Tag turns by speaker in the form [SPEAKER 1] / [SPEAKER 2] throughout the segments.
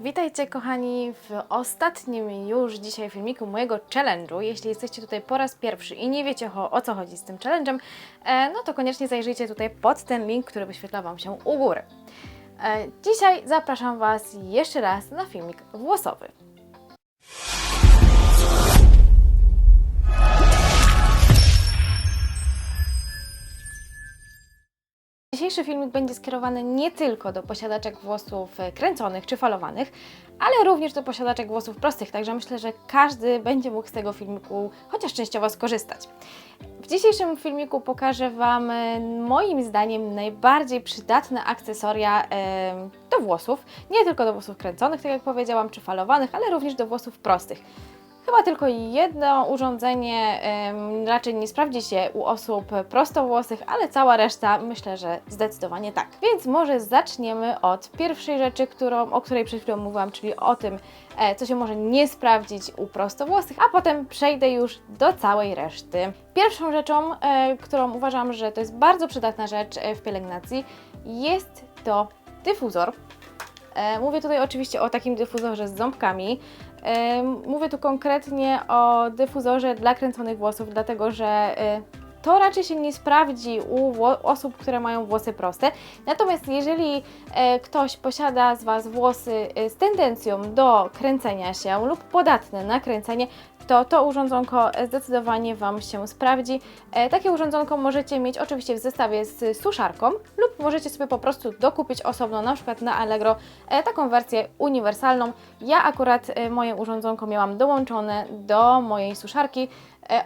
[SPEAKER 1] Witajcie kochani w ostatnim już dzisiaj filmiku mojego challenge'u. Jeśli jesteście tutaj po raz pierwszy i nie wiecie o, o co chodzi z tym challenge'em, e, no to koniecznie zajrzyjcie tutaj pod ten link, który wyświetla Wam się u góry. E, dzisiaj zapraszam Was jeszcze raz na filmik włosowy. Dzisiejszy filmik będzie skierowany nie tylko do posiadaczek włosów kręconych czy falowanych, ale również do posiadaczek włosów prostych, także myślę, że każdy będzie mógł z tego filmiku chociaż częściowo skorzystać. W dzisiejszym filmiku pokażę Wam moim zdaniem najbardziej przydatne akcesoria do włosów, nie tylko do włosów kręconych, tak jak powiedziałam, czy falowanych, ale również do włosów prostych. Chyba tylko jedno urządzenie raczej nie sprawdzi się u osób prostowłosych, ale cała reszta myślę, że zdecydowanie tak. Więc może zaczniemy od pierwszej rzeczy, którą, o której przed chwilą mówiłam, czyli o tym, e, co się może nie sprawdzić u prostowłosych, a potem przejdę już do całej reszty. Pierwszą rzeczą, e, którą uważam, że to jest bardzo przydatna rzecz e, w pielęgnacji, jest to dyfuzor. E, Mówię tutaj oczywiście o takim dyfuzorze z ząbkami. Mówię tu konkretnie o dyfuzorze dla kręconych włosów, dlatego że e, to raczej się nie sprawdzi u osób, które mają włosy proste. Natomiast jeżeli e, ktoś posiada z Was włosy e, z tendencją do kręcenia się lub podatne na kręcenie, to to urządzonko zdecydowanie Wam się sprawdzi. E, takie urządzonko możecie mieć oczywiście w zestawie z suszarką lub możecie sobie po prostu dokupić osobno, na przykład na Allegro, e, taką wersję uniwersalną. Ja akurat e, moje urządzonko miałam dołączone do mojej suszarki,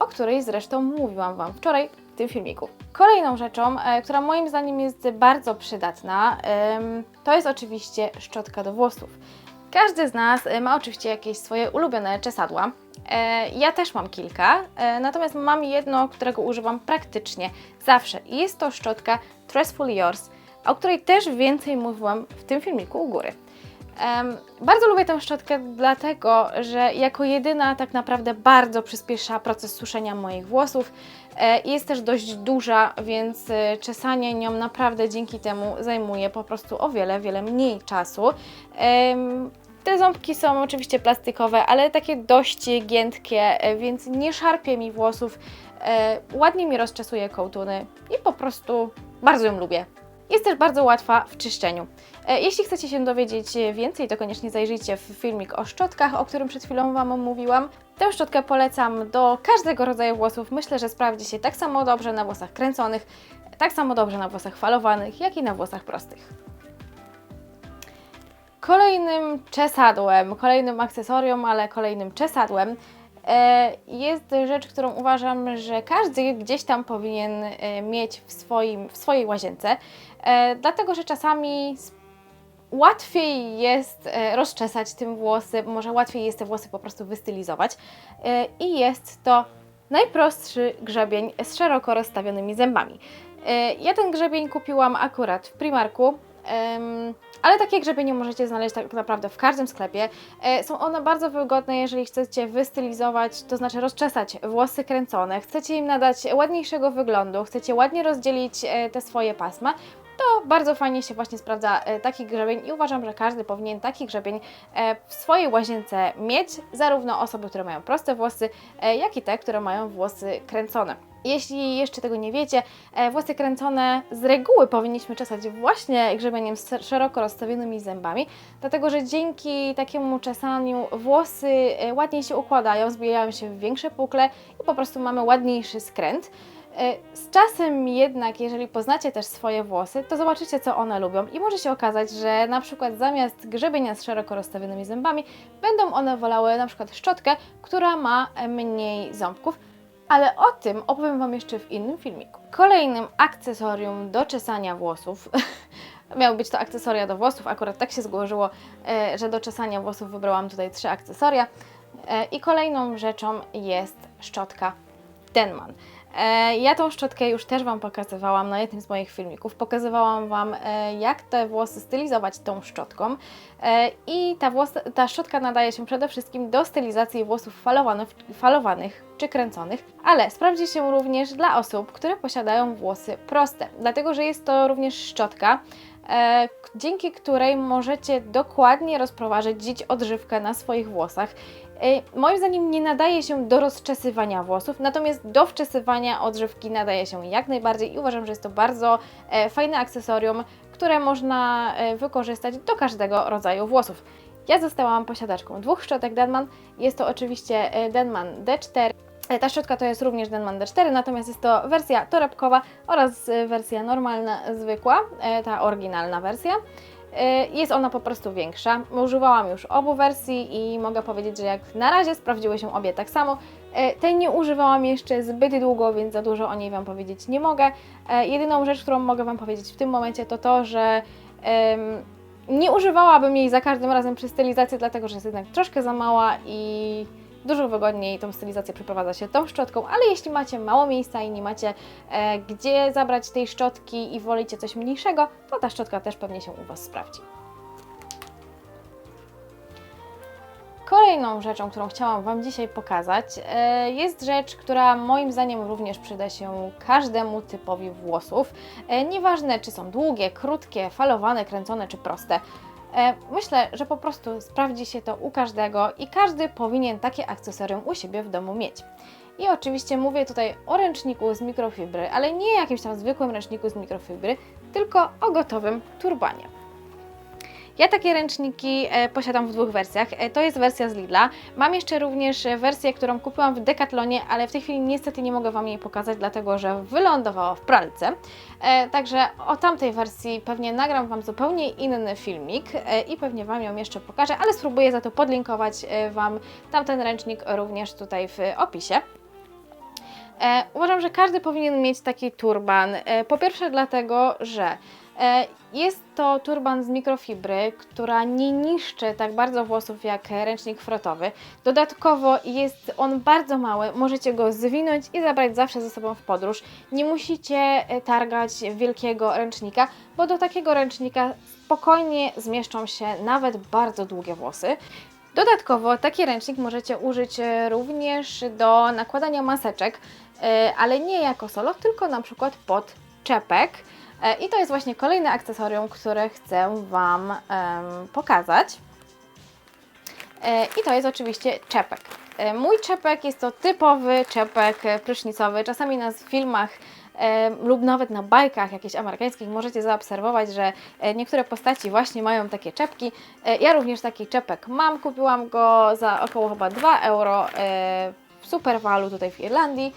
[SPEAKER 1] o której zresztą mówiłam Wam wczoraj w tym filmiku. Kolejną rzeczą, która moim zdaniem jest bardzo przydatna, to jest oczywiście szczotka do włosów. Każdy z nas e, ma oczywiście jakieś swoje ulubione czesadła. E, Ja też mam kilka, e, natomiast mam jedno, którego używam praktycznie zawsze. I jest to szczotka Tressfully Yours, o której też więcej mówiłam w tym filmiku u góry. Bardzo lubię tę szczotkę, dlatego że jako jedyna tak naprawdę bardzo przyspiesza proces suszenia moich włosów. E, jest też dość duża, więc e, czesanie nią naprawdę dzięki temu zajmuje po prostu o wiele, wiele mniej czasu. Te ząbki są oczywiście plastikowe, ale takie dość giętkie, e, więc nie szarpie mi włosów, e, ładnie mi rozczesuje kołtuny i po prostu bardzo ją lubię. Jest też bardzo łatwa w czyszczeniu. E, Jeśli chcecie się dowiedzieć więcej, to koniecznie zajrzyjcie w filmik o szczotkach, o którym przed chwilą Wam mówiłam. Tę szczotkę polecam do każdego rodzaju włosów. Myślę, że sprawdzi się tak samo dobrze na włosach kręconych, tak samo dobrze na włosach falowanych, jak i na włosach prostych. Kolejnym czesadłem, kolejnym akcesorium, ale kolejnym czesadłem e, jest rzecz, którą uważam, że każdy gdzieś tam powinien e, mieć w, swoim, w swojej łazience, e, dlatego że czasami łatwiej jest rozczesać tym włosy, może łatwiej jest te włosy po prostu wystylizować i jest to najprostszy grzebień z szeroko rozstawionymi zębami. Ja ten grzebień kupiłam akurat w Primarku, ale takie grzebienie możecie znaleźć tak naprawdę w każdym sklepie. E, Są one bardzo wygodne, jeżeli chcecie wystylizować, to znaczy rozczesać włosy kręcone, chcecie im nadać ładniejszego wyglądu, chcecie ładnie rozdzielić e, te swoje pasma, to bardzo fajnie się właśnie sprawdza e, taki grzebień i uważam, że każdy powinien taki grzebień w swojej łazience mieć, zarówno osoby, które mają proste włosy, jak i te, które mają włosy kręcone. Jeśli jeszcze tego nie wiecie, e, włosy kręcone z reguły powinniśmy czesać właśnie grzebieniem z szeroko rozstawionymi zębami, dlatego że dzięki takiemu czesaniu włosy e, ładniej się układają, zbijają się w większe pukle i po prostu mamy ładniejszy skręt. E, Z czasem jednak, jeżeli poznacie też swoje włosy, to zobaczycie, co one lubią i może się okazać, że na przykład zamiast grzebienia z szeroko rozstawionymi zębami, będą one wolały na przykład szczotkę, która ma mniej ząbków, ale o tym opowiem Wam jeszcze w innym filmiku. Kolejnym akcesorium do czesania włosów, miały być to akcesoria do włosów, akurat tak się złożyło, e, że do czesania włosów wybrałam tutaj trzy akcesoria. E, I kolejną rzeczą jest szczotka Denman. E, Ja tą szczotkę już też Wam pokazywałam na jednym z moich filmików. Pokazywałam Wam, e, jak te włosy stylizować tą szczotką. E, I ta, włos, ta szczotka nadaje się przede wszystkim do stylizacji włosów falowanych, falowanych czy kręconych, ale sprawdzi się również dla osób, które posiadają włosy proste, dlatego że jest to również szczotka, dzięki której możecie dokładnie rozprowadzić odżywkę na swoich włosach. E, Moim zdaniem nie nadaje się do rozczesywania włosów, natomiast do wczesywania odżywki nadaje się jak najbardziej i uważam, że jest to bardzo e, fajne akcesorium, które można e, wykorzystać do każdego rodzaju włosów. Ja zostałam posiadaczką dwóch szczotek Denman. Jest to oczywiście e, Denman D4. E, Ta szczotka to jest również Denman D4, natomiast jest to wersja torebkowa oraz e, wersja normalna, zwykła, e, ta oryginalna wersja. Jest ona po prostu większa. Używałam już obu wersji i mogę powiedzieć, że jak na razie sprawdziły się obie tak samo. Tej nie używałam jeszcze zbyt długo, więc za dużo o niej Wam powiedzieć nie mogę. Jedyną rzecz, którą mogę Wam powiedzieć w tym momencie, to to, że nie używałabym jej za każdym razem przy stylizacji, dlatego że jest jednak troszkę za mała i dużo wygodniej tą stylizację przeprowadza się tą szczotką, ale jeśli macie mało miejsca i nie macie e, gdzie zabrać tej szczotki i wolicie coś mniejszego, to ta szczotka też pewnie się u Was sprawdzi. Kolejną rzeczą, którą chciałam Wam dzisiaj pokazać, e, jest rzecz, która moim zdaniem również przyda się każdemu typowi włosów. E, Nieważne, czy są długie, krótkie, falowane, kręcone czy proste. E, Myślę, że po prostu sprawdzi się to u każdego i każdy powinien takie akcesorium u siebie w domu mieć. I oczywiście mówię tutaj o ręczniku z mikrofibry, ale nie jakimś tam zwykłym ręczniku z mikrofibry, tylko o gotowym turbanie. Ja takie ręczniki e, posiadam w dwóch wersjach. E, to jest wersja z Lidla. Mam jeszcze również e, wersję, którą kupiłam w Decathlonie, ale w tej chwili niestety nie mogę Wam jej pokazać, dlatego że wylądowała w pralce. Także o tamtej wersji pewnie nagram Wam zupełnie inny filmik i pewnie Wam ją jeszcze pokażę, ale spróbuję za to podlinkować Wam tamten ręcznik również tutaj w opisie. Uważam, że każdy powinien mieć taki turban. Po pierwsze, dlatego, że jest to turban z mikrofibry, która nie niszczy tak bardzo włosów jak ręcznik frotowy. Dodatkowo jest on bardzo mały, możecie go zwinąć i zabrać zawsze ze sobą w podróż. Nie musicie e, targać wielkiego ręcznika, bo do takiego ręcznika spokojnie zmieszczą się nawet bardzo długie włosy. Dodatkowo taki ręcznik możecie użyć e, również do nakładania maseczek, e, ale nie jako solo, tylko na przykład pod czepek. E, I to jest właśnie kolejne akcesorium, które chcę Wam em, pokazać. E, I to jest oczywiście czepek. E, Mój czepek jest to typowy czepek prysznicowy. Czasami w filmach lub nawet na bajkach jakichś amerykańskich możecie zaobserwować, że niektóre postaci właśnie mają takie czepki. Ja również taki czepek mam. Kupiłam go za około chyba 2 euro w Superwalu tutaj w Irlandii.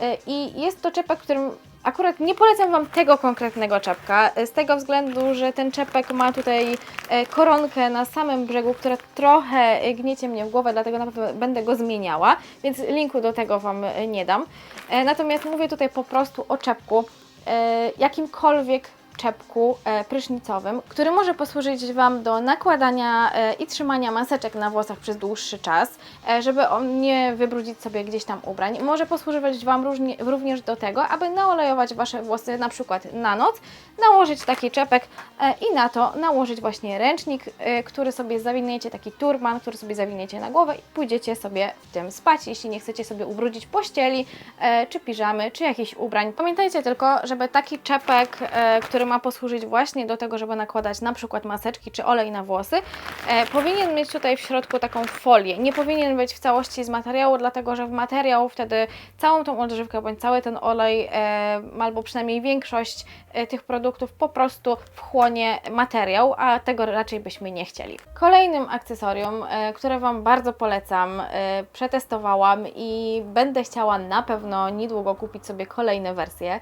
[SPEAKER 1] E, I jest to czepek, którym akurat nie polecam Wam tego konkretnego czepka, e, z tego względu, że ten czepek ma tutaj e, koronkę na samym brzegu, która trochę gniecie mnie w głowę, dlatego na pewno będę go zmieniała, więc linku do tego Wam nie dam. Natomiast mówię tutaj po prostu o czepku, jakimkolwiek czepku e, prysznicowym, który może posłużyć Wam do nakładania e, i trzymania maseczek na włosach przez dłuższy czas, e, żeby on nie wybrudzić sobie gdzieś tam ubrań. Może posłużyć Wam również do tego, aby naolejować Wasze włosy na przykład na noc, nałożyć taki czepek i na to nałożyć właśnie ręcznik, który sobie zawiniecie, taki turban, który sobie zawiniecie na głowę i pójdziecie sobie w tym spać, jeśli nie chcecie sobie ubrudzić pościeli, czy piżamy, czy jakichś ubrań. Pamiętajcie tylko, żeby taki czepek, który ma posłużyć właśnie do tego, żeby nakładać na przykład maseczki czy olej na włosy, e, powinien mieć tutaj w środku taką folię. Nie powinien być w całości z materiału, dlatego że w materiał wtedy całą tą odżywkę bądź cały ten olej, e, albo przynajmniej większość e, tych produktów po prostu wchłonie materiał, a tego raczej byśmy nie chcieli. Kolejnym akcesorium, e, które Wam bardzo polecam, e, przetestowałam i będę chciała na pewno niedługo kupić sobie kolejne wersje,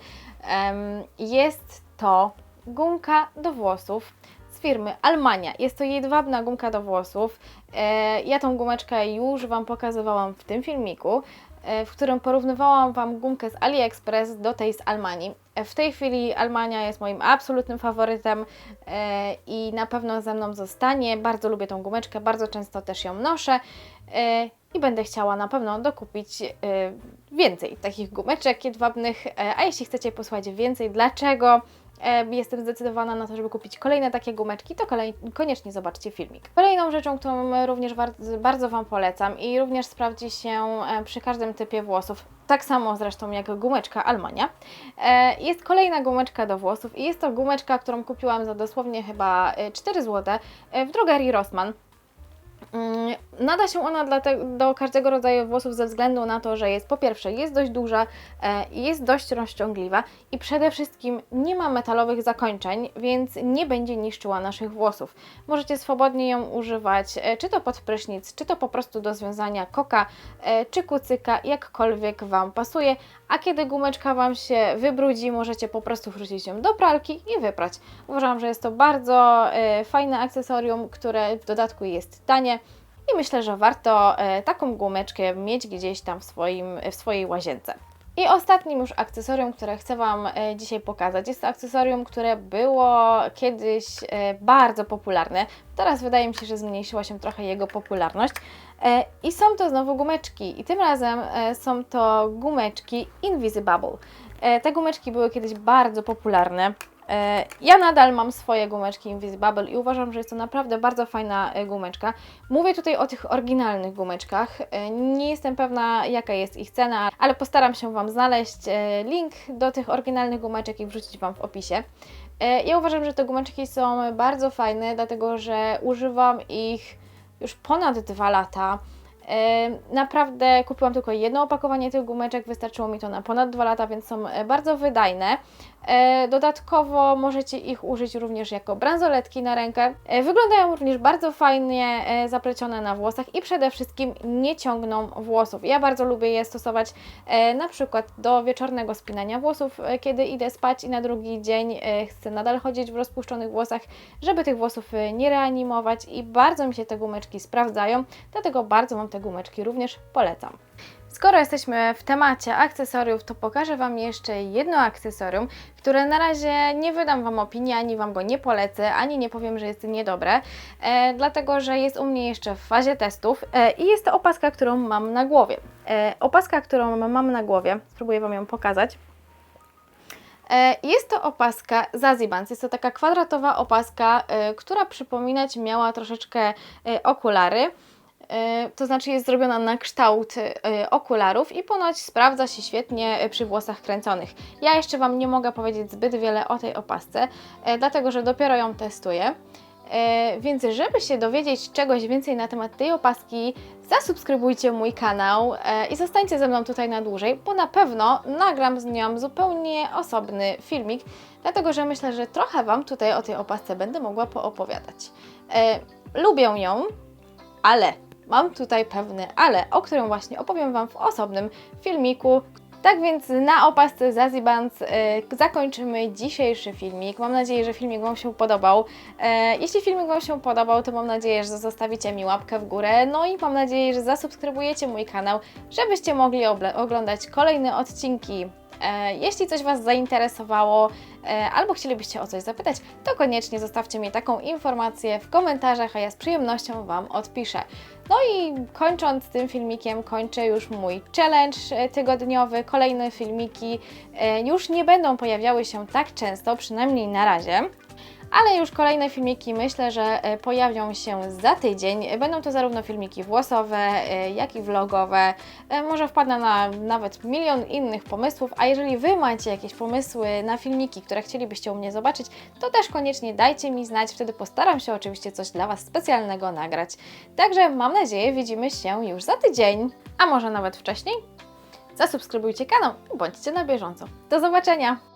[SPEAKER 1] jest to gumka do włosów z firmy Almania. Jest to jedwabna gumka do włosów. E, Ja tą gumeczkę już Wam pokazywałam w tym filmiku, e, w którym porównywałam Wam gumkę z AliExpress do tej z Almanii. E, W tej chwili Almania jest moim absolutnym faworytem i na pewno ze mną zostanie. Bardzo lubię tą gumeczkę, bardzo często też ją noszę i będę chciała na pewno dokupić więcej takich gumeczek jedwabnych. A jeśli chcecie posłuchać więcej, dlaczego jestem zdecydowana na to, żeby kupić kolejne takie gumeczki, to kolej, koniecznie zobaczcie filmik. Kolejną rzeczą, którą również bardzo, Wam polecam i również sprawdzi się e, przy każdym typie włosów, tak samo zresztą jak gumeczka Almania. E, jest kolejna gumeczka do włosów i jest to gumeczka, którą kupiłam za dosłownie chyba e, 4 zł e, w drogerii Rossmann. Mm, Nada się ona dla te, do każdego rodzaju włosów ze względu na to, że jest po pierwsze jest dość duża, e, jest dość rozciągliwa i przede wszystkim nie ma metalowych zakończeń, więc nie będzie niszczyła naszych włosów. Możecie swobodnie ją używać, e, czy to pod prysznic, czy to po prostu do związania koka, e, czy kucyka, jakkolwiek Wam pasuje. A kiedy gumeczka Wam się wybrudzi, możecie po prostu wrzucić ją do pralki i wyprać. Uważam, że jest to bardzo e, fajne akcesorium, które w dodatku jest tanie. I myślę, że warto e, taką gumeczkę mieć gdzieś tam w, swoim, w swojej łazience. I ostatnim już akcesorium, które chcę Wam e, dzisiaj pokazać, jest to akcesorium, które było kiedyś bardzo popularne. Teraz wydaje mi się, że zmniejszyła się trochę jego popularność. E, I są to znowu gumeczki. I tym razem e, są to gumeczki Invisibubble. E, Te gumeczki były kiedyś bardzo popularne. Ja nadal mam swoje gumeczki Invisibubble i uważam, że jest to naprawdę bardzo fajna gumeczka. Mówię tutaj o tych oryginalnych gumeczkach. Nie jestem pewna, jaka jest ich cena, ale postaram się Wam znaleźć link do tych oryginalnych gumeczek i wrzucić Wam w opisie. Ja uważam, że te gumeczki są bardzo fajne, dlatego że używam ich już ponad dwa lata. Naprawdę kupiłam tylko jedno opakowanie tych gumeczek, wystarczyło mi to na ponad dwa lata, więc są e, bardzo wydajne. E, Dodatkowo możecie ich użyć również jako bransoletki na rękę. E, Wyglądają również bardzo fajnie zaplecione na włosach i przede wszystkim nie ciągną włosów. Ja bardzo lubię je stosować na przykład do wieczornego spinania włosów, kiedy idę spać i na drugi dzień chcę nadal chodzić w rozpuszczonych włosach, żeby tych włosów nie reanimować i bardzo mi się te gumeczki sprawdzają, dlatego bardzo Wam te gumeczki również polecam. Skoro jesteśmy w temacie akcesoriów, to pokażę Wam jeszcze jedno akcesorium, które na razie nie wydam Wam opinii, ani Wam go nie polecę, ani nie powiem, że jest niedobre, e, dlatego że jest u mnie jeszcze w fazie testów e, i jest to opaska, którą mam na głowie. E, opaska, którą mam na głowie, spróbuję Wam ją pokazać. E, Jest to opaska Zazibans. Jest to taka kwadratowa opaska, e, która przypominać miała troszeczkę e, okulary. E, To znaczy jest zrobiona na kształt e, okularów i ponoć sprawdza się świetnie e, przy włosach kręconych. Ja jeszcze Wam nie mogę powiedzieć zbyt wiele o tej opasce, dlatego że dopiero ją testuję. Więc żeby się dowiedzieć czegoś więcej na temat tej opaski, zasubskrybujcie mój kanał i zostańcie ze mną tutaj na dłużej, bo na pewno nagram z nią zupełnie osobny filmik, dlatego że myślę, że trochę Wam tutaj o tej opasce będę mogła poopowiadać. Lubię ją, ale mam tutaj pewne ale, o którym właśnie opowiem Wam w osobnym filmiku. Tak więc na opasce Zazibans e, zakończymy dzisiejszy filmik. Mam nadzieję, że filmik Wam się podobał. E, jeśli filmik Wam się podobał, to mam nadzieję, że zostawicie mi łapkę w górę. No i mam nadzieję, że zasubskrybujecie mój kanał, żebyście mogli oglądać kolejne odcinki. E, jeśli coś Was zainteresowało e, albo chcielibyście o coś zapytać, to koniecznie zostawcie mi taką informację w komentarzach, a ja z przyjemnością Wam odpiszę. No i kończąc tym filmikiem, kończę już mój challenge e, tygodniowy. Kolejne filmiki już nie będą pojawiały się tak często, przynajmniej na razie. Ale już kolejne filmiki myślę, że e, pojawią się za tydzień. Będą to zarówno filmiki włosowe, e, jak i vlogowe. E, Może wpadnę na nawet milion innych pomysłów, a jeżeli Wy macie jakieś pomysły na filmiki, które chcielibyście u mnie zobaczyć, to też koniecznie dajcie mi znać, wtedy postaram się oczywiście coś dla Was specjalnego nagrać. Także mam nadzieję, widzimy się już za tydzień, a może nawet wcześniej. Zasubskrybujcie kanał i bądźcie na bieżąco. Do zobaczenia!